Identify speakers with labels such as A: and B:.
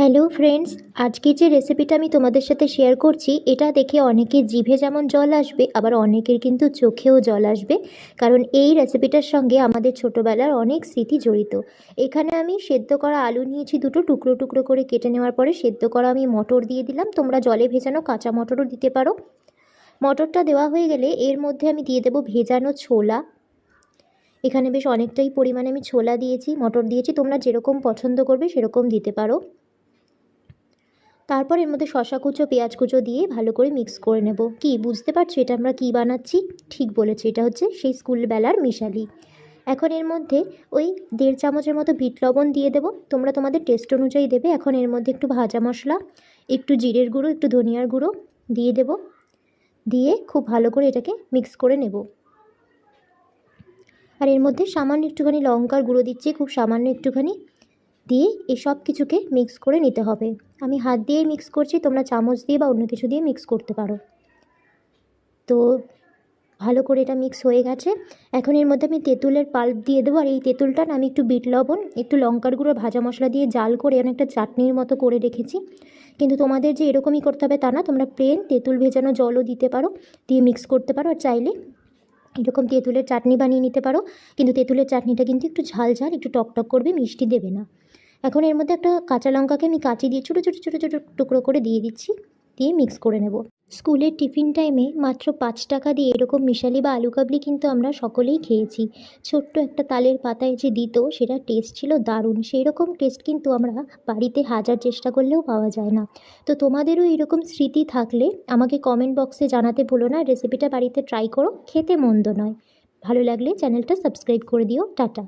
A: Hello friends, আজকে যে রেসিপিটা আমি তোমাদের সাথে শেয়ার করছি, এটা দেখে অনেকের জিভে যেমন জল আসবে, আবার অনেকের কিন্তু চোখেও জল আসবে, কারণ এই রেসিপিটার সঙ্গে আমাদের ছোটোবেলার অনেক স্মৃতি জড়িত। এখানে আমি সেদ্ধ করা আলু নিয়েছি দুটো টুকরো টুকরো করে কেটে নেওয়ার পরে সেদ্ধ করা আমি মটর দিয়ে দিলাম, তোমরা জলে ভেজানো কাঁচা মটরও দিতে পারো। মটরটা দেওয়া হয়ে গেলে এর মধ্যে আমি দিয়ে দেবো ভেজানো ছোলা। এখানে বেশ অনেকটাই পরিমাণে আমি ছোলা দিয়েছি, মটর দিয়েছি, তোমরা যেরকম পছন্দ করবে সেরকম দিতে পারো। তারপর এর মধ্যে শশা কুচো, পেঁয়াজ কুচো দিয়ে ভালো করে মিক্স করে নেব। কি, বুঝতে পারছ? এটা আমরা কি বানাচ্ছি? ঠিক বলেছি, এটা হচ্ছে সেই স্কুলবেলার মিশালি। এখন এর মধ্যে ওই দেড় চামচের মতো বিট লবণ দিয়ে দেবো। তোমরা তোমাদের টেস্ট অনুযায়ী দেবে। এখন এর মধ্যে একটু ভাজা মশলা, একটু জিরের গুঁড়ো, একটু ধনিয়ার গুঁড়ো দিয়ে দেব। দিয়ে খুব ভালো করে এটাকে মিক্স করে নেব। আর এর মধ্যে সামান্য একটুখানি লঙ্কার গুঁড়ো দিচ্ছি, খুব সামান্য একটুখানি। দিয়ে এই সব কিছুকে মিক্স করে নিতে হবে। আমি হাত দিয়েই মিক্স করছি, তোমরা চামচ দিয়ে বা অন্য কিছু দিয়ে মিক্স করতে পারো। তো ভালো করে এটা মিক্স হয়ে গেছে। এখন এর মধ্যে আমি তেঁতুলের পাল্প দিয়ে দেবো। আর এই তেঁতুলটা আমি একটু বিট লবণ, একটু লঙ্কার গুঁড়ো, ভাজা মশলা দিয়ে জাল করে অনেকটা চাটনির মতো করে রেখেছি। কিন্তু তোমাদের যে এরকমই করতে হবে তা না, তোমরা প্লেন তেঁতুল ভেজানো জলও দিতে পারো, দিয়ে মিক্স করতে পারো। আর চাইলে এরকম তেঁতুলের চাটনি বানিয়ে নিতে পারো। কিন্তু তেঁতুলের চাটনিটা কিন্তু একটু ঝাল ঝাল, একটু টকটক করবে, মিষ্টি দেবে না। এখন এর মধ্যে একটা কাঁচা লঙ্কাকে আমি কাঁচি দিয়ে ছোটো ছোটো ছোটো ছোটো টুকরো করে দিয়ে দিচ্ছি, দিয়ে মিক্স করে নেব। স্কুলের টিফিন টাইমে মাত্র পাঁচ টাকা দিয়ে এরকম মিশালি বা আলু কাবলি কিন্তু আমরা সকলেই খেয়েছি। ছোট্ট একটা তালের পাতায় যে দিত, সেটা টেস্ট ছিল দারুণ। সেই রকম টেস্ট কিন্তু আমরা বাড়িতে হাজার চেষ্টা করলেও পাওয়া যায় না। তো তোমাদেরও এরকম স্মৃতি থাকলে আমাকে কমেন্ট বক্সে জানাতে ভুলো না রেসিপিটা বাড়িতে ট্রাই করো, খেতে মন্দ নয়। ভালো লাগলে চ্যানেলটা সাবস্ক্রাইব করে দিও। টাটা।